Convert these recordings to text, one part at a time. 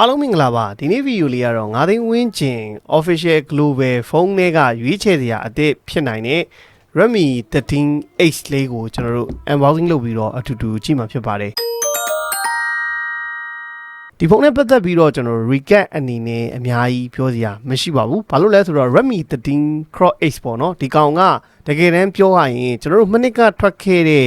အားလုံးမင်္ဂလာပါဒီနေ့ဗီဒီယိုလေးကတော့9သိန်းဝင်းကျင် official global ဖုန်းတွေကရွေးချယ်စရာအသစ်ဖြစ်နိုင်တဲ့ Redmi 13H လေးကိုကျွန်တော်တို့ unboxing လုပ်ပြီးတော့အတူတူကြည့်မှာဖြစ်ပါတယ်ဒီဖုန်းနဲ့ပတ်သက်ပြီးတော့ကျွန်တော်တို့ recap အနေနဲ့အများကြီးပြောစရာမရှိပါဘူးဘာလို့လဲဆိုတော့ Redmi 13 Pro X ပေါ့နော်ဒီကောင်ကတကယ်တမ်းပြောရရင်ကျွန်တော်တို့မနစ်ကထွက်ခဲ့တဲ့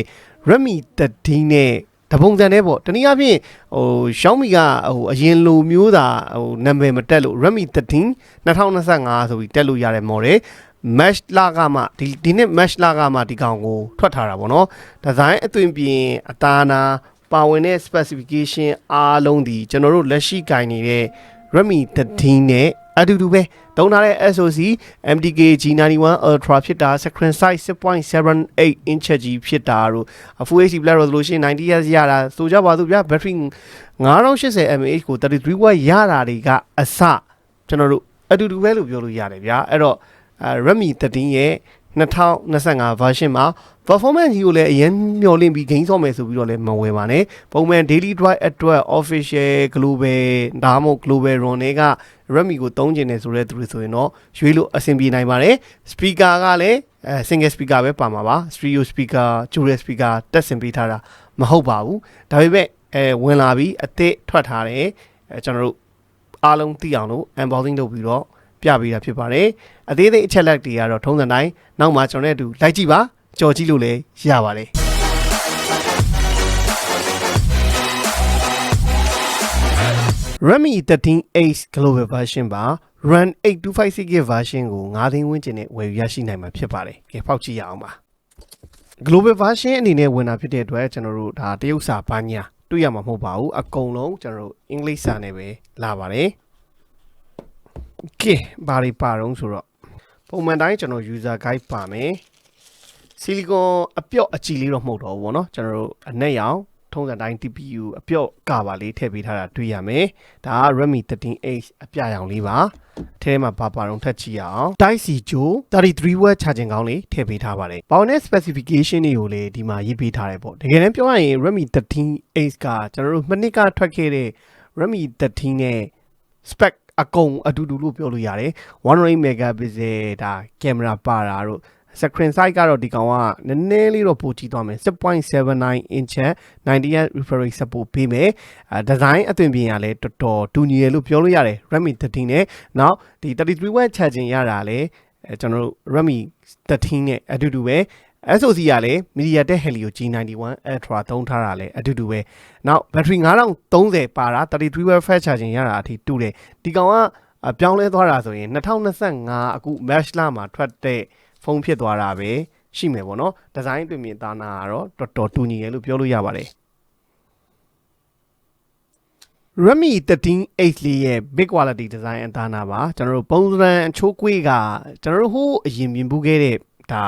Redmi 13နဲ့ တပုံစံနဲ့ပေါ့တနည်းအားဖြင့်ဟို Xiaomi ကဟိုအရင်လိုမျိုးသာဟိုနာမည်မတက်လို့ Redmi 13 2025ဆိုပြီးတက်လို့ရတဲ့ model mesh လာကမှဒီဒီနှစ် mesh လာကမှဒီကောင်ကိုထွက်ထားတာပေါ့နော်ဒီဇိုင်းအသွင်ပြင်အသားနာပါဝင်တဲ့ specification အားလုံးဒီကျွန်တော်တို့လက်ရှိကင်နေတဲ့ Redmi 13နဲ့ အတူတူပဲတုံးထားတဲ့ SoC MTK G91 Ultra ဖြစ်တာ screen size 6.78 inch ကြီးဖြစ်တာတို့ Full HD Plus resolution 90Hz ရတာဆိုကြပါစို့ဗျာ battery 9080 mAh ကို 33 watt ရတာတွေကအစကျွန်တော်တို့အတူတူပဲလို့ပြောလို့ရတယ်ဗျာအဲ့တော့အဲ Redmi 13ရဲ့ 2025 version မှာ performance ကြီးကိုလည်းအရင်မျှော်လင့်ပြီး gain ဆော့မယ်ဆိုပြီးတော့လည်းမဝယ်ပါနဲ့ပုံမှန် daily drive အတွက် official global ဒါမှမဟုတ် global run တွေက Redmi ကိုသုံးကျင်တယ်ဆိုတဲ့သူတွေဆိုရင်တော့ရွေးလို့အဆင်ပြေနိုင်ပါတယ် speaker ကလည်းအဲ single speaker ပဲပါမှာပါ stereo speaker dual speaker တက်ဆင်ပေးထားတာမဟုတ်ပါဘူးဒါပေမဲ့အဲဝင်လာပြီးအသစ်ထွက်ထားတယ်အဲကျွန်တော်တို့အားလုံးသိအောင်လို့ unboxing လုပ်ပြီးတော့ ပြပေးတာဖြစ်ပါတယ်အသေးသေးအချက်လက်တွေကတော့ထုံးစံတိုင်းနောက်မှကျွန်တော်နဲ့အတူလိုက်ကြည့်ပါကြော်ကြည့်လို့လည်းရပါတယ် Redmi 13H Global Version ပါ Run 8256GB version ကို9သိန်းဝန်းကျင်နဲ့ဝယ်ယူရရှိနိုင်မှာဖြစ်ပါတယ်။ကဲဖောက်ကြည့်ရအောင်ပါ။ Global version အနေနဲ့ဝင်တာဖြစ်တဲ့အတွက်ကျွန်တော်တို့ဒါတရုတ်စာဘာညာတွေ့ရမှာမဟုတ်ပါဘူး။အကုန်လုံးကျွန်တော်တို့အင်္ဂလိပ်စာနဲ့ပဲလာပါတယ်။ Okay ဘာတွေပါတော့ဆိုတော့ပုံမှန်တိုင်းကျွန်တော် user guide ပါမယ်။ silicon အပြော့အကြည်လေးတော့မဟုတ်တော့ဘူးပေါ့နော်ကျွန်တော်တို့အနက်ရောင်ထုံးစံတိုင်း TPU အပြော့ကပါလေးထည့်ပေးထားတာတွေ့ရမယ်ဒါက Redmi 13H အပြရောင်လေးပါအထဲမှာဘာပါတော့ထပ်ကြည့်ရအောင် Type C ဂျို33 watt charging ကောင်းလေးထည့်ပေးထားပါတယ်ပေါင်တဲ့ specification တွေကိုလည်းဒီမှာရေးပေးထားတယ်ပေါ့တကယ်တမ်းပြောရရင် Redmi 13H ကကျွန်တော်တို့မနစ်ကထွက်ခဲ့တဲ့ Redmi 13နဲ့ spec အကုန်အတူတူလို့ပြောလို့ရတယ်108 megapixel ဒါကင်မရာပါတာတို့ screen size ကတော့ဒီကောင်ကနည်းနည်းလေးတော့ပိုကြီးသွားမယ်6.79 inch 90 refresh support ပေးမယ်အဲဒီဇိုင်းအသွင်ပြင်ရလဲတော်တော်တူညီတယ်လို့ပြောလို့ရတယ် Redmi 13နဲ့နောက်ဒီ33 watt charging ရတာလဲအဲကျွန်တော်တို့ Redmi 13နဲ့အတူတူပဲ SoC ကလည်း MediaTek Helio G91 Ultra သုံးထားတာလည်းအတူတူပဲနောက် battery 9030ပါတာ33 watt fast charging ရတာအထိတူတယ်ဒီကောင်ကအပြောင်းလဲသွားတာဆိုရင်2025အခု March လမှာထွက်တဲ့ဖုန်းဖြစ်သွားတာပဲရှိမယ်ပေါ့နော်ဒီဇိုင်းတွင်မြင်သားနာကတော့တော်တော်တူညီတယ်လို့ပြောလို့ရပါတယ် Redmi 13H လေးရဲ့ big quality design အသားနာပါကျွန်တော်တို့ပုံစံအချိုးကွေးကကျွန်တော်တို့ဟိုးအရင်မြင်ဘူးခဲ့တဲ့ဒါ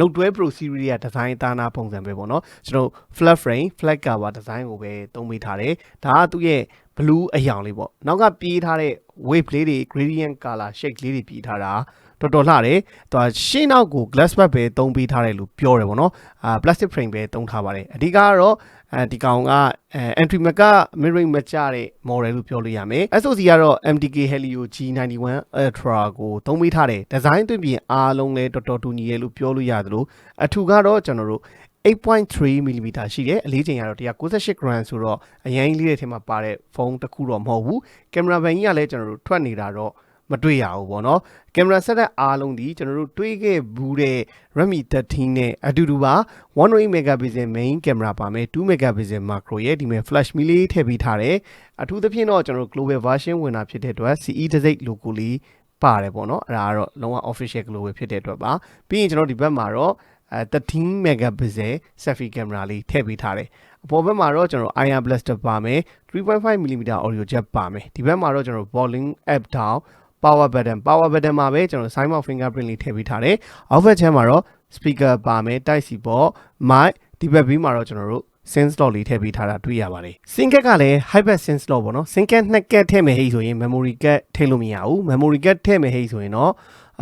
Note 12 Pro series ရဲ့ design အသားနာပုံစံပဲပေါ့နော်ကျွန်တော် flat frame flat cover design ကိုပဲသုံးပေးထားတယ်ဒါကသူ့ရဲ့ blue အယောင်လေးပေါ့နောက်ကပြေးထားတဲ့ wave လေးတွေ gradient color shade လေးတွေပြေးထားတာတော်တော်လှတယ်။သူကရှင်းနောက်ကို glass back ပဲသုံးပေးထားတယ်လို့ပြောတယ်ပေါ့နော်။အာ plastic frame ပဲသုံးထားပါတယ်။အဓိကကတော့ အဲဒီကောင်ကအဲ entry mac က mid range မကျတဲ့ model လို့ပြောလို့ရမယ်။ SoC ကတော့ MTK Helio G91 Ultra ကိုသုံးပေးထားတယ်။ design တွင်ပြင်အားလုံးလည်းတော်တော်တူညီတယ်လို့ပြောလို့ရသလိုအထူကတော့ကျွန်တော်တို့8.3 mm ရှိတယ်အလေးချိန်ကတော့198 gram ဆိုတော့အရင်လေးတဲ့ထဲမှာပါတဲ့ဖုန်းတစ်ခုတော့မဟုတ်ဘူးကင်မရာဘန်ကြီးကလည်းကျွန်တော်တို့ထွက်နေတာတော့ မတွေ့ရဘူးပေါ့နော်ကင်မရာဆက်တဲ့အားလုံးဒီကျွန်တော်တို့တွေးခဲ့ဘူးတဲ့ Redmi 13နဲ့အတူတူပါ108 megapixel main camera ပါမယ်2 megapixel macro ရဲ့ဒီမဲ့ flash မီလေးထည့်ပေးထားတယ်အထူးသဖြင့်တော့ကျွန်တော်တို့ global version ဝင်တာဖြစ်တဲ့အတွက် CE တစ်စိတ် logo လေးပါတယ်ပေါ့နော်အဲ့ဒါကတော့လုံးဝ official global ဖြစ်တဲ့အတွက်ပါပြီးရင်ကျွန်တော်ဒီဘက်မှာတော့အဲ13 megapixel selfie camera လေးထည့်ပေးထားတယ်အပေါ်ဘက်မှာတော့ကျွန်တော် iron blaster ပါမယ်3.5 mm audio jack ပါမယ်ဒီဘက်မှာတော့ကျွန်တော် volume app down power button power button မှာပဲကျွန်တော် sign out fingerprint လေးထည့်ပေးထားတယ်အောက်ဘက်ချမ်းမှာတော့ speaker ပါမယ် type C ပေါ့ mic ဒီဘက်ဘေးမှာတော့ကျွန်တော်တို့ sense lock လေးထည့်ပေးထားတာတွေ့ရပါတယ်။ sync card ကလည်း hyper sense lock ပေါ့နော်။ sync card နှစ်ကတ်ထည့်မယ်ဟိဆိုရင် memory card ထည့်လို့မရဘူး။ memory card ထည့်မယ်ဟိဆိုရင်တော့အာ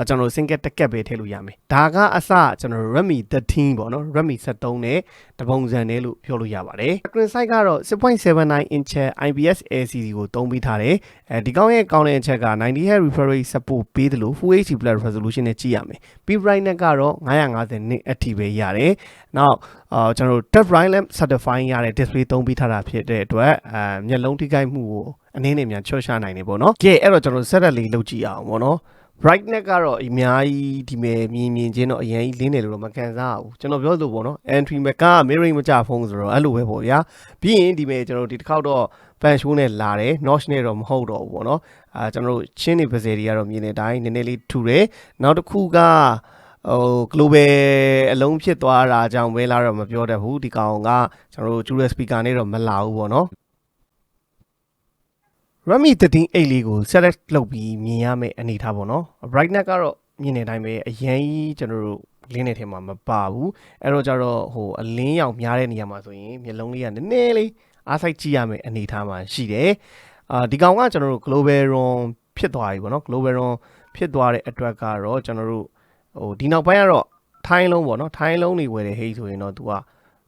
ကျွန်တော်တို့ single တစ်ကက်ပဲထည့်လို့ရမယ်ဒါကအစကျွန်တော်တို့ Redmi 13ပေါ့နော် Redmi 73နဲ့တပုံစံနဲ့လို့ပြောလို့ရပါတယ် screen size ကတော့6.79 inch IPS LCD ကိုသုံးပြီးထားတယ်အဲဒီကောင်းရဲ့ကောင်းတဲ့အချက်က 90 Hz refresh rate support ပေးတယ်လို့ Full HD Plus resolution နဲ့ကြည့်ရမယ် P brightness ကတော့950နစ်အထိပဲရတယ်နောက်အာကျွန်တော်တို့ touch bright lamp certifying ရတဲ့ display သုံးပြီးထားတာဖြစ်တဲ့အတွက်အဲမျက်လုံးထိခိုက်မှုကိုအနည်းနဲ့များချော့ချနိုင်နေပေါ့နော်ကဲအဲ့တော့ကျွန်တော်တို့ setup လေးလုပ်ကြည့်အောင်ပေါ့နော် brightness ကတော့အများကြီးဒီမဲ့မြင်မြင်ချင်းတော့အရင်ကြီးလင်းတယ်လို့တော့မကန်စားဘူးကျွန်တော်ပြောလို့ပေါ့နော် entry မက mirroring မကြဖုံးဆိုတော့အဲ့လိုပဲပေါ့ဗျာပြီးရင်ဒီမဲ့ကျွန်တော်တို့ဒီတစ်ခေါက်တော့ fan show နဲ့လာတယ် notch နဲ့တော့မဟုတ်တော့ဘူးပေါ့နော်အာကျွန်တော်တို့ချင်းနေပါစေတွေကတော့မြင်တဲ့အတိုင်းနည်းနည်းလေးထူတယ်နောက်တစ်ခုကဟို global အလုံးဖြစ်သွားတာကြောင့်ပဲလားတော့မပြောတတ်ဘူးဒီကောင်ကကျွန်တော်တို့ Jura speaker နဲ့တော့မလာဘူးပေါ့နော် Redmi 13 8လေးကို select လုပ်ပြီးမြင်ရမယ့်အနေထားပေါ့နော် brightness ကတော့မြင်တဲ့အတိုင်းပဲအရင်ကြီးကျွန်တော်တို့လင်းတဲ့ထဲမှာမပါဘူးအဲ့တော့ကျတော့ဟိုအလင်းရောင်များတဲ့နေရာမှာဆိုရင်မျက်လုံးလေးကနည်းနည်းလေးအားစိုက်ကြည့်ရမယ့်အနေထားမှာရှိတယ်အာဒီကောင်ကကျွန်တော်တို့ global run ဖြစ်သွားပြီပေါ့နော် global run ဖြစ်သွားတဲ့အတွက်ကတော့ကျွန်တော်တို့ဟိုဒီနောက်ပိုင်းကတော့ထိုင်းလုံးပေါ့နော်ထိုင်းလုံးတွေဝယ်တယ်ဟေးဆိုရင်တော့ तू က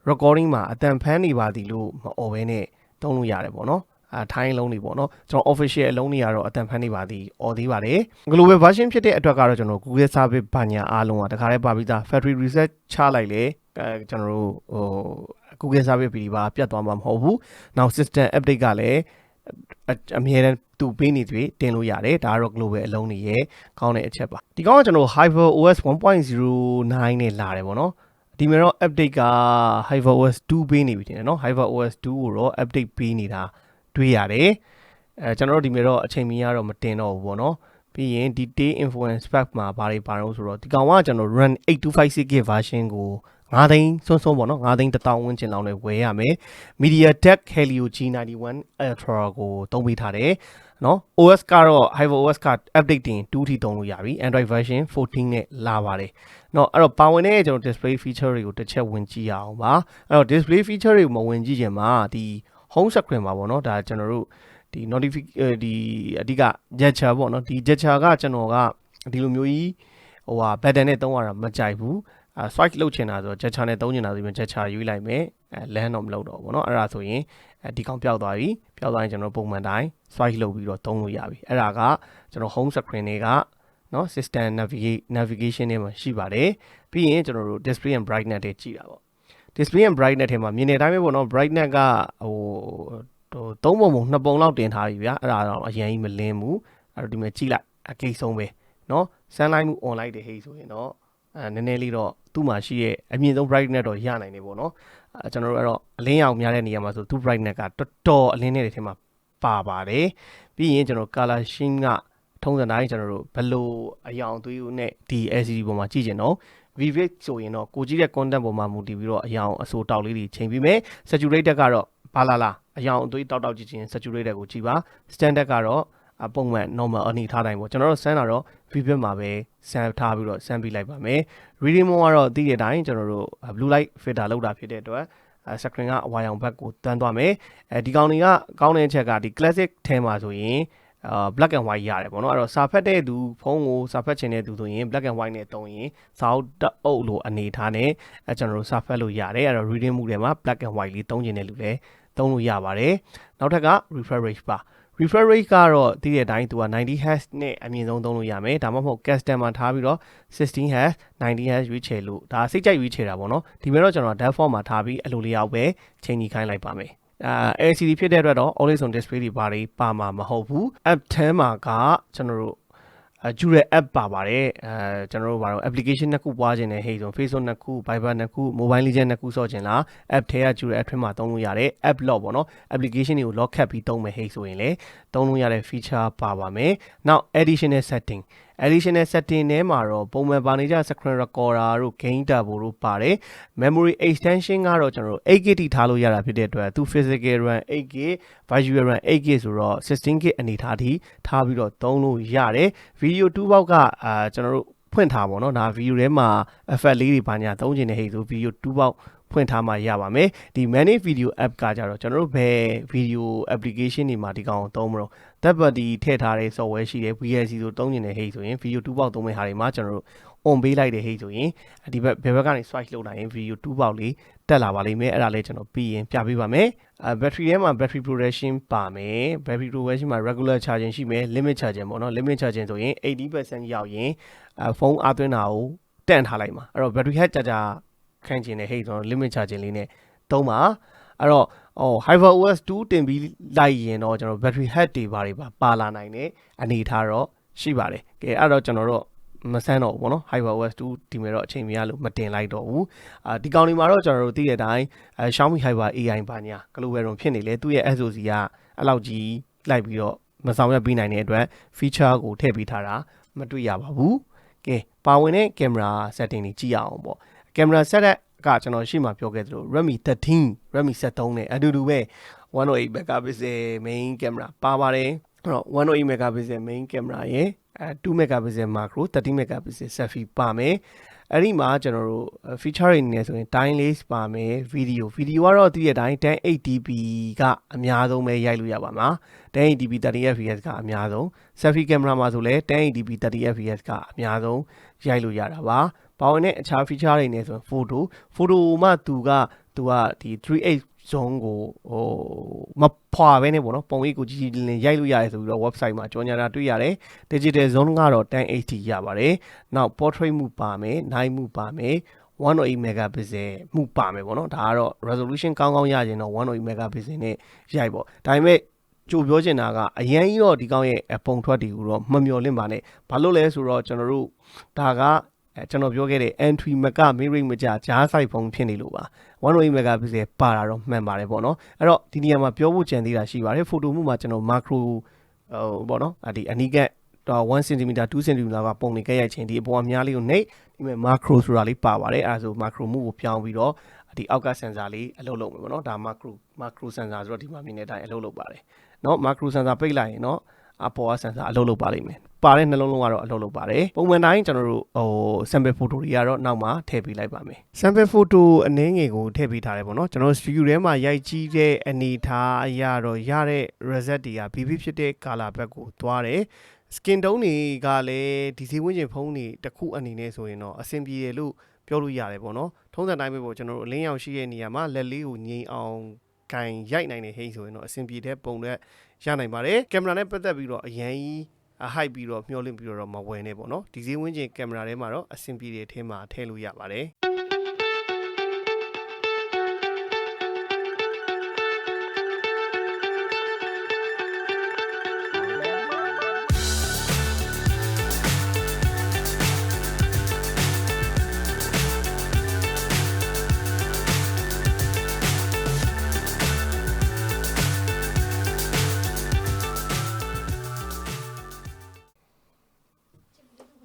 recording မှာအတန်ဖန်းနေပါသည်လို့မអော်ဘဲနဲ့တုံးလို့ရတယ်ပေါ့နော် အာထိုင်းလုံးတွေပေါ့နော်ကျွန်တော် official အလုံးတွေကတော့အတန်ဖန်းနေပါသည်អော်သေးပါတယ် global version ဖြစ်တဲ့အတွက်ကတော့ကျွန်တော် Google service ဘာညာအားလုံးကတခါတည်းပါပြီးသား factory reset ချလိုက်လေအဲကျွန်တော်တို့ဟို Google service ပြီးပါပြတ်သွားမှာမဟုတ်ဘူးနောက် system update ကလည်းအမြဲတမ်းသူပေးနေတွေ့တင်လို့ရတယ်ဒါကတော့ global အလုံးတွေရဲ့ကောင်းတဲ့အချက်ပါဒီကောင်ကကျွန်တော် Hyper OS 1.09နဲ့လာတယ်ပေါ့နော်ဒီမှာတော့ update က Hyper OS 2ပေးနေပြီတင်တယ်နော် Hyper OS 2ကိုတော့ update ပေးနေတာ တွေးရတယ်အဲကျွန်တော်တို့ဒီမှာတော့အချိန်မီကတော့မတင်တော့ဘူးပေါ့နော်ပြီးရင်ဒီ day influence pack မှာဘာတွေပါတော့ဆိုတော့ဒီကောင်ကကျွန်တော် run 8256K version ကို9သိန်းစွန်းစွန်းပေါ့နော်9သိန်း1000ဝန်းကျင်လောက်နဲ့ဝယ်ရမယ် MediaTek Helio G91 Ultra ကိုသုံးပေးထားတယ်နော် OS ကတော့ HiveOS က update တင်2ထိသုံးလို့ရပြီ Android version 14နဲ့လာပါတယ်နော်အဲ့တော့ပါဝင်တဲ့ကျွန်တော် display feature တွေကိုတစ်ချက်ဝင်ကြည့်ရအောင်ပါအဲ့တော့ display feature တွေကိုမဝင်ကြည့်ခင်မှာဒီ home screen မှာပေါ့နော်ဒါကျွန်တော်တို့ဒီ notification ဒီအဓိက gesture ပေါ့နော်ဒီ gesture ကကျွန်တော်ကဒီလိုမျိုးကြီးဟိုဟာ button နဲ့သုံးရတာမကြိုက်ဘူးအဲ swipe လုပ်ချင်တာဆိုတော့ gesture နဲ့သုံးချင်တာဆိုရင် gesture ယူလိုက်မယ်အဲ land တော့မလုပ်တော့ဘူးပေါ့နော်အဲ့ဒါဆိုရင်ဒီကောင်ပျောက်သွားပြီပျောက်သွားရင်ကျွန်တော်ပုံမှန်တိုင်း swipe လုပ်ပြီးတော့သုံးလို့ရပြီအဲ့ဒါကကျွန်တော် home screen တွေကနော် system navigation တွေမှာရှိပါတယ်ပြီးရင်ကျွန်တော်တို့ display and brightness တွေကြည့်တာပေါ့ display and brightness ထဲမှာမြင်တဲ့အတိုင်းပဲပေါ့နော် brightness ကဟိုဟို၃ပုံပုံ2ပုံလောက်တင်ထားပြီဗျာအဲ့ဒါတော့အရင်ကြီးမလင်းဘူးအဲ့တော့ဒီမှာကြည့်လိုက်အကိဆုံးပဲနော် sunlight မှု online တွေဟိဆိုရင်တော့အဲနည်းနည်းလေးတော့သူ့မှာရှိရဲ့အမြင့်ဆုံး brightness တော့ရနိုင်နေပေါ့နော်အဲကျွန်တော်တို့ကတော့အလင်းရောင်များတဲ့နေရာမှာဆိုသူ့ brightness ကတော်တော်အလင်းနေတဲ့ထဲမှာပါပါတယ်ပြီးရင်ကျွန်တော် color sheen ကထုံးစံတိုင်းကျွန်တော်တို့ဘလို့အယောင်သွေးနဲ့ဒီ LCD ပေါ်မှာကြည့်ကျင်တော့ Vivid ဆိုရင်တော့ကိုကြည့်တဲ့ content ပေါ်မှာမူတည်ပြီးတော့အယောင်အဆိုတောက်လေးတွေချိန်ပြီးမယ် saturated ကတော့ဘာလာလာအယောင်အသွေးတောက်တောက်ကြည့်ချင်း saturated ကိုကြည့်ပါ standard ကတော့ပုံမှန် normal အနေထားတိုင်းပေါ့ကျွန်တော်တို့ send တာတော့ Vivid မှာပဲ send ထားပြီးတော့ send ပေးလိုက်ပါမယ် reading mode ကတော့သိတဲ့အတိုင်းကျွန်တော်တို့ blue light filter လောက်တာဖြစ်တဲ့အတွက်အဲ screen ကအဝါရောင်ဘက်ကိုတန်းသွားမယ်အဲဒီကောင်တွေကကောင်းတဲ့အချက်ကဒီ classic ထဲမှာဆိုရင် အာ black and white ရတယ်ပေါ့နော်အဲ့တော့စာဖတ်တဲ့သူဖုန်းကိုစာဖတ်ချင်တဲ့သူဆိုရင် black and white နဲ့တုံးရင်စာအုပ်တက်အုပ်လို့အနေထားနဲ့အဲကျွန်တော်တို့စာဖတ်လို့ရတယ်အဲ့တော့ reading mood ထဲမှာ black and white လေးတုံးချင်တဲ့လူလည်းတုံးလို့ရပါတယ်နောက်ထပ်က refresh rate ပါ refresh rate ကတော့တည်တဲ့အတိုင်းသူက90 Hz နဲ့အမြင့်ဆုံးသုံးလို့ရမယ်ဒါမှမဟုတ် custom မှာထားပြီးတော့16 Hz 90 Hz ရွေးချယ်လို့ဒါစိတ်ကြိုက်ရွေးချယ်တာပေါ့နော်ဒီမဲ့တော့ကျွန်တော် default မှာထားပြီးအလိုလျောက်ပဲချိန်ကြီးခိုင်းလိုက်ပါမယ် အာ LCD ဖြစ်တဲ့အတွက်တော့ always on display တွေဘာတွေပါမှာမဟုတ်ဘူး app ထဲမှာကကျွန်တော်တို့အဲ Jure app ပါပါတယ်အဲကျွန်တော်တို့ဘာလို့ application နှစ်ခုပွားခြင်းနဲ့ဟေ့ဆို Facebook နှစ်ခု Viber နှစ်ခု Mobile Legend နှစ်ခုဆော့ခြင်းလား app ထဲက Jure app ထဲမှာသုံးလို့ရတယ် app lock ပေါ့နော် application တွေကို lock ခတ်ပြီးသုံးမယ်ဟေ့ဆိုရင်လေသုံးလို့ရတဲ့ feature ပါပါမယ်နောက် additional setting additional setting ထဲမှာတော့ပုံမှန်ပါနေကြ screen recorder တို့ gain turbo တို့ပါတယ် memory extension ကတော့ကျွန်တော်တို့ 8GB ထိထားလို့ရတာဖြစ်တဲ့အတွက်သူ physical RAM 8GB virtual RAM 8GB ဆိုတော့ 16GB အနေထားထိထားပြီးတော့သုံးလို့ရတယ် video 2ပေါက်ကအာကျွန်တော်တို့ဖွင့်ထားပါတော့ဒါ video ထဲမှာ effect လေးတွေပါညာသုံးချင်တဲ့ဟိတ်ဆို video 2ပေါက်ဖွင့်ထားမှရပါမယ်ဒီ manage video app ကကြတော့ကျွန်တော်တို့ဘယ် video application တွေမှာဒီကောင်ကိုသုံးမလို့ third party ထည့်ထားတဲ့ software ရှိတယ် VLC ဆိုတုံးနေတယ်ဟိတ်ဆိုရင် video 2ပေါက်သုံးမဲ့ဟာတွေမှာကျွန်တော်တို့ on ပေးလိုက်တဲ့ဟိတ်ဆိုရင်ဒီဘက်ဘယ်ဘက်ကနေ swipe လုပ်လိုက်ရင် video 2ပေါက်လေးတက်လာပါလိမ့်မယ်အဲ့ဒါလေးကျွန်တော်ပြီးရင်ပြပေးပါမယ်အဲ battery ထဲမှာ battery protection ပါမယ် battery protection မှာ regular charging ရှိမယ် limit charging ပေါ့နော် limit charging ဆိုရင်80%ရောက်ရင်အဲဖုန်းအားသွင်းတာကိုတန့်ထားလိုက်မှာအဲ့တော့ battery health ကြာကြာခန့်ကျင်တဲ့ဟိတ်ဆိုတော့ limit charging လေးနဲ့သုံးပါအဲ့တော့ ဟို HyperOS 2တင်ပြီးလိုက်ရင်တော့ကျွန်တော် battery health တွေဘာတွေပါပါလာနိုင်တဲ့အနေထားတော့ရှိပါတယ်ကဲအဲ့တော့ကျွန်တော်တို့မဆန်းတော့ဘူးပေါ့နော် HyperOS 2ဒီမဲ့တော့အချိန်မရလို့မတင်လိုက်တော့ဘူးအာဒီကောင်ဒီမှာတော့ကျွန်တော်တို့သိတဲ့အတိုင်းအဲ Xiaomi Hyper AI ဘာညာ Global ROM ဖြစ်နေလေသူ့ရဲ့ SoC ကအဲ့လောက်ကြီးလိုက်ပြီးတော့မဆောင်ရွက်ပေးနိုင်တဲ့အတွက် feature ကိုထည့်ပေးထားတာမတွေ့ရပါဘူးကဲပါဝင်တဲ့ camera setting တွေကြည့်ရအောင်ပေါ့ camera setup ကကျွန်တော်ရှေ့မှာပြောခဲ့သလို Redmi 13 Redmi 73နဲ့အတူတူပဲ108 megapixel main camera ပါပါတယ်အဲ့တော့108 megapixel main camera ရဲ့အဲ2 megapixel macro 30 megapixel selfie ပါမယ်အဲ့ဒီမှာကျွန်တော်တို့ feature တွေနေနေဆိုရင် time lapse ပါမယ် video video ကတော့သိတဲ့အတိုင်း 1080p ကအများဆုံးပဲရိုက်လို့ရပါမှာ 1080p 30fps ကအများဆုံး selfie camera မှာဆိုလဲ 1080p 30fps ကအများဆုံးရိုက်လို့ရတာပါ ပါဝင်တဲ့အခြား feature တွေနေဆိုရင် photo photo မှသူကသူကဒီ38 zone ကိုဟိုမဖွာပဲနေပေါ့နော်ပုံရိပ်ကိုကြီးကြီးလင်းရိုက်လို့ရတယ်ဆိုပြီးတော့ website မှာကြော်ညာတာတွေ့ရတယ် digital zone ကတော့ 1080ရပါတယ်နောက် portrait မှုပါမယ် night မှုပါမယ်108 megapixel မှုပါမယ်ပေါ့နော်ဒါကတော့ resolution ကောင်းကောင်းရရင်တော့108 megapixel နဲ့ရိုက်ပေါ့ဒါပေမဲ့ကြိုပြောချင်တာကအရင်ကြီးတော့ဒီကောင်းရဲ့ပုံထွက်တွေကိုတော့မမျော်လင့်ပါနဲ့ဘာလို့လဲဆိုတော့ကျွန်တော်တို့ဒါက အဲကျွန်တော်ပြောခဲ့တဲ့ entry မက mid range မကြဂျား site ဖုန်းဖြစ်နေလို့ပါ108 megapixel ပါတာတော့မှန်ပါတယ်ပေါ့နော်အဲ့တော့ဒီနေရာမှာပြောဖို့ကြံသေးတာရှိပါတယ်ဖိုတိုမှုမှာကျွန်တော် macro ဟိုပေါ့နော်ဒီအနီးကပ်တော့1 cm 2 cm ကပုံနေကြရိုက်ချင်းဒီအပေါ်အများလေးကိုနှိပ်ဒီမဲ့ macro ဆိုတာလေးပါပါတယ်အဲဒါဆို macro မှုကိုပြောင်းပြီးတော့ဒီအောက်က sensor လေးအလုပ်လုပ်မယ်ပေါ့နော်ဒါ macro macro sensor ဆိုတော့ဒီမှာမြင်တဲ့အတိုင်းအလုပ်လုပ်ပါတယ်เนาะ macro sensor ပိတ်လိုက်ရင်เนาะ အပေါ်က sensor အလုပ်လုပ်ပါလိမ့်မယ်ပါတဲ့နှလုံးလုံးကတော့အလုပ်လုပ်ပါတယ်ပုံမှန်တိုင်းကျွန်တော်တို့ဟို sample photo တွေကတော့နောက်မှာထည့်ပေးလိုက်ပါမယ် sample photo အနည်းငယ်ကိုထည့်ပေးထားတယ်ပေါ့နော်ကျွန်တော် studio ထဲမှာရိုက်ကြည့်တဲ့အနေထားအရတော့ရတဲ့ result တွေက BB ဖြစ်တဲ့ color ဘက်ကိုသွားတယ် skin tone တွေကလည်းဒီစီဝင်းကျင်ဖုံးတွေတစ်ခုအနေနဲ့ဆိုရင်တော့အဆင်ပြေတယ်လို့ပြောလို့ရတယ်ပေါ့နော်ထုံးစံတိုင်းပဲပေါ့ကျွန်တော်တို့အလင်းရောင်ရှိတဲ့နေရာမှာလက်လေးကိုငြိမ်အောင်ကင်ရိုက်နိုင်တဲ့ဟိန်းဆိုရင်တော့အဆင်ပြေတဲ့ပုံတွေ ရနိုင်ပါတယ်ကင်မရာနဲ့ပတ်သက်ပြီးတော့အရင်ကြီးအဟိုက်ပြီးတော့မျောလင့်ပြီးတော့မဝယ်နဲ့ပေါ့နော်ဒီဈေးဝင်းကျင်ကင်မရာထဲမှာတော့အဆင်ပြေတဲ့အထဲမှာထည့်လို့ရပါတယ်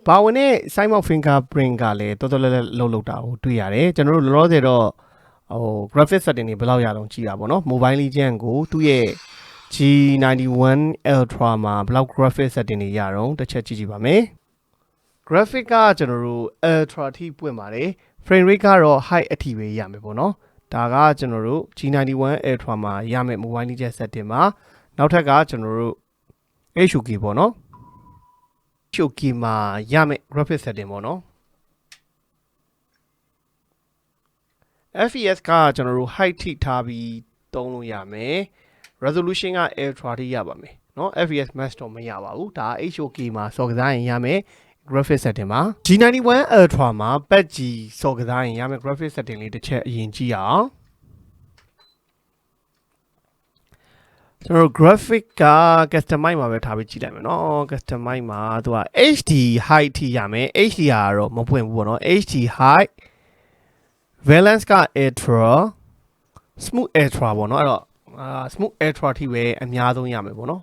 ဘာဝင်တဲ့ sign of fingerprint ကလည်းတော်တော်လေးလေးလှုပ်လှုပ်တာကိုတွေ့ရတယ်ကျွန်တော်တို့လောလောဆယ်တော့ဟို graphic setting တွေဘယ်လောက်ရအောင်ကြည့်တာပေါ့နော် mobile legend ကိုသူ့ရဲ့ G91 Ultra မှာဘယ်လောက် graphic setting တွေရအောင်တစ်ချက်ကြည့်ကြည့်ပါမယ် graphic ကကျွန်တော်တို့ ultra ထိပွင့်ပါတယ် frame rate ကတော့ high အထိပဲရမယ်ပေါ့နော်ဒါကကျွန်တော်တို့ G91 Ultra မှာရမယ် mobile legend setting မှာနောက်ထပ်ကကျွန်တော်တို့ HUK ပေါ့နော် HUK မှာရမယ် graphic setting ပေါ့နော် FPS ကကျွန်တော်တို့ height ထိထားပြီးသုံးလို့ရမယ် resolution က ultra ထိရပါမယ်เนาะ FPS max တော့မရပါဘူးဒါ HOK မှာစော်ကစားရင်ရမယ် graphic setting မှာ G91 Ultra မှာ patch G စော်ကစားရင်ရမယ် graphic setting လေးတစ်ချက်အရင်ကြည့်အောင် ကျွန်တော်တို့ graphic က customize မှာပဲထားပြီးကြည့်လိုက်မယ်เนาะ customize မှာသူက HD height ထိရမယ် HDR ကတော့မပွင့်ဘူးပေါ့เนาะ HD height balance က ultra smooth ultra ပေါ့เนาะအဲ့တော့အာ smooth ultra ထိပဲအများဆုံးရမယ်ပေါ့เนาะ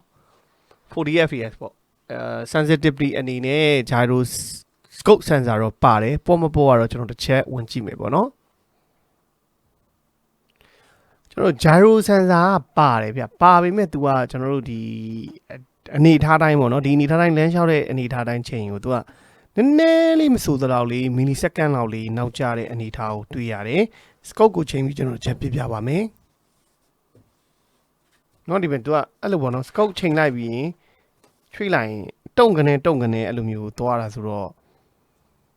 40 fps ပေါ့အဲ sensitivity အနေနဲ့ gyro scope sensor တော့ပါတယ်ပေါ်မပေါ်ကတော့ကျွန်တော်တစ်ချက်ဝင်ကြည့်မယ်ပေါ့เนาะ ကျွန်တော် gyro sensor ကပါတယ်ဗျပါပေမဲ့ तू ကကျွန်တော်တို့ဒီအနေထားတိုင်းပေါ့နော်ဒီအနေထားတိုင်းလမ်းလျှောက်တဲ့အနေထားတိုင်းချိန်ကို तू ကနည်းနည်းလေးမဆိုသလောက်လေးမီလီစက္ကန့်လောက်လေးနောက်ကျတဲ့အနေထားကိုတွေ့ရတယ် scope ကိုချိန်ပြီးကျွန်တော်ချက်ပြပြပါမယ်နော်ဒီမှာ तू ကအဲ့လိုပေါ့နော် scope ချိန်လိုက်ပြီးရင်ချွေးလိုက်ရင်တုံကနေတုံကနေအဲ့လိုမျိုးသွားတာဆိုတော့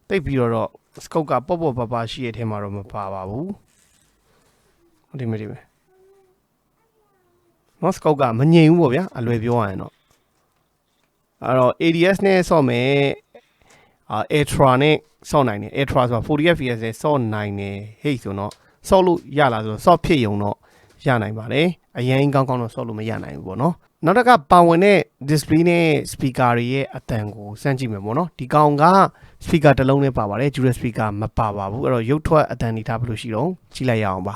တိတ်ပြီးတော့ scope ကပေါ့ပေါ့ပါပါရှိရဲ့အထဲမှာတော့မပါပါဘူးဒီမှာဒီမှာ နော် scope ကမငြိမ်ဘူးပေါ့ဗျာအလွယ်ပြောရရင်တော့အဲ့တော့ ADS နဲ့ဆော့မယ်အာ Ultra နဲ့ဆော့နိုင်တယ် Ultra ဆိုတာ 40 fps နဲ့ဆော့နိုင်တယ်ဟေ့ဆိုတော့ဆော့လို့ရလာဆိုတော့ဆော့ဖြစ်ယုံတော့ရနိုင်ပါတယ်အရင်ကောင်းကောင်းတော့ဆော့လို့မရနိုင်ဘူးပေါ့နော်နောက်တစ်ခါပါဝင်တဲ့ display နဲ့ speaker တွေရဲ့အတန်ကိုစမ်းကြည့်မယ်ပေါ့နော်ဒီကောင်က speaker တစ်လုံးနဲ့ပါပါတယ် dual speaker မပါပါဘူးအဲ့တော့ရုပ်ထွက်အတန်နေထားဘယ်လိုရှိတော့ကြည့်လိုက်ရအောင်ပါ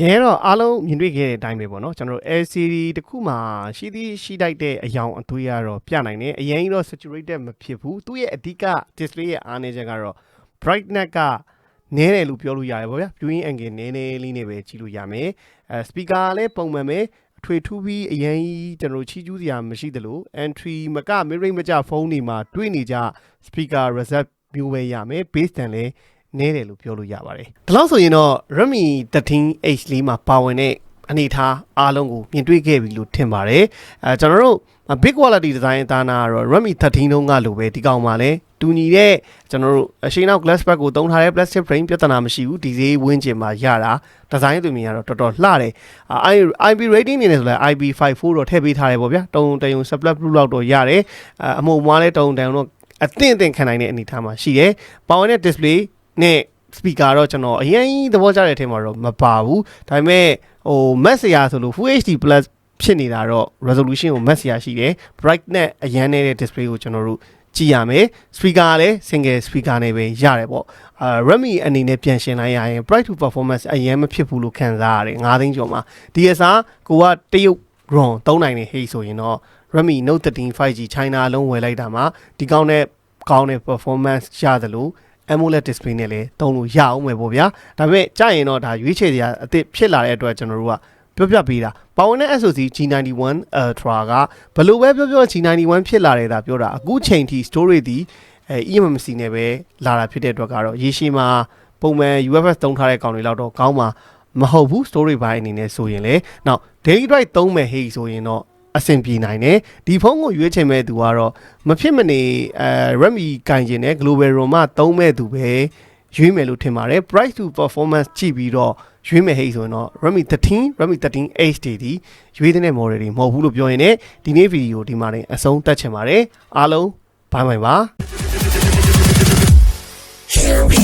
ရဲတော့အားလုံးမြင်တွေ့ခဲ့တဲ့အတိုင်းပဲပေါ့နော်ကျွန်တော်တို့ LCD တစ်ခုမှာရှိသည့်ရှိတိုက်တဲ့အယောင်အသွေးကတော့ပြနိုင်တယ်အရင်ကြီးတော့ saturated မဖြစ်ဘူးသူ့ရဲ့အဓိက display ရဲ့အားနည်းချက်ကတော့ brightness ကနည်းတယ်လို့ပြောလို့ရတယ်ပေါ့ဗျာ viewing angle နည်းနည်းလေးနဲ့ပဲကြည့်လို့ရမယ်အဲ speaker ကလည်းပုံမှန်ပဲအထွေထူးပြီးအရင်ကြီးကျွန်တော်တို့ချီးကျူးစရာမရှိသလို entry မက mid range မကြဖုန်းတွေမှာတွေ့နေကြ speaker reset မျိုးပဲရမယ် base တန်လည်း နဲတယ်လို့ပြောလို့ရပါတယ်။ဒါလို့ဆိုရင်တော့ Redmi 13H လေးမှာပါဝင်တဲ့အနေအထားအားလုံးကိုမြင်တွေ့ခဲ့ပြီလို့ထင်ပါတယ်။အဲကျွန်တော်တို့ big quality design အသားနာကတော့ Redmi 13တုန်းကလိုပဲဒီကောင်မှာလည်းတူညီတဲ့ကျွန်တော်တို့အရှိန်နောက် glass back ကိုသုံးထားတဲ့ plastic frame ပြဿနာမရှိဘူးဒီဈေးဝင်းကျင်မှာရတာဒီဇိုင်းသူမြင်ရတော့တော်တော်လှတယ်အာ IP rating နေနေဆိုလဲ IP54 တော့ထည့်ပေးထားတယ်ပေါ့ဗျာတုံတယုံ split blue လောက်တော့ရတယ်အအမှုံမွားလဲတုံတယုံတော့အသင့်အသင့်ခံနိုင်တဲ့အနေအထားမှာရှိတယ်။ပေါဝင်တဲ့ display နဲ့ speaker တော့ကျွန်တော်အရင်သဘောကျတဲ့အထက်မှာတော့မပါဘူးဒါပေမဲ့ဟို max ရာဆိုလို့ full hd plus ဖြစ်နေတာတော့ resolution ကို max ရာရှိတယ် brightness အရန်နေတဲ့ display ကိုကျွန်တော်တို့ကြည့်ရမယ် speaker ကလည်း single speaker နဲ့ပဲရတယ်ပေါ့အာ Redmi အနေနဲ့ပြန်ရှင်းလိုက်ရရင် bright to performance အရင်မဖြစ်ဘူးလို့ခံစားရတယ်9သိန်းကျော်မှာဒီအစားကိုကတရုတ် ROM သုံးနိုင်နေဟေးဆိုရင်တော့ Redmi Note 13 5G China အလုံးဝယ်လိုက်တာမှာဒီကောင်းတဲ့ကောင်းတဲ့ performance ရတယ်လို့ AMOLED display နဲ့လည်းသုံးလို့ရအောင်ပဲပေါ့ဗျာဒါပေမဲ့ကြာရင်တော့ဒါရွေးချယ်စရာအစ်စ်ဖြစ်လာတဲ့အတွက်ကျွန်တော်တို့ကပြောပြပေးတာပါဝင်တဲ့ SoC G91 Ultra ကဘယ်လိုပဲပြောပြော G91 ဖြစ်လာတဲ့ဒါပြောတာအခုချိန်ထိ storage ဒီအဲ eMMC နဲ့ပဲလာတာဖြစ်တဲ့အတွက်ကတော့ရေရှည်မှာပုံမှန် UFS သုံးထားတဲ့ကောင်တွေလောက်တော့ကောင်းမှာမဟုတ်ဘူး storage ဘိုင်းအနေနဲ့ဆိုရင်လေနောက် daily drive သုံးမယ်ဟေးဆိုရင်တော့ အဆင်ပြေနိုင်တယ်ဒီဖုန်းကိုရွေးချယ်မဲ့သူကတော့မဖြစ်မနေအဲ Redmi ကင်ကျင်တဲ့ Global ROM မှသုံးမဲ့သူပဲရွေးမယ်လို့ထင်ပါတယ် price to performance ကြည့်ပြီးတော့ရွေးမယ်ဟေးဆိုရင်တော့ Redmi 13 Redmi 13 HD ဒီရွေးတဲ့ model တွေမဟုတ်ဘူးလို့ပြောရင်လည်းဒီနေ့ဗီဒီယိုဒီမှာနေအဆုံးသတ်ချင်ပါတယ်အားလုံးဘိုင်ဘိုင်ပါ Here we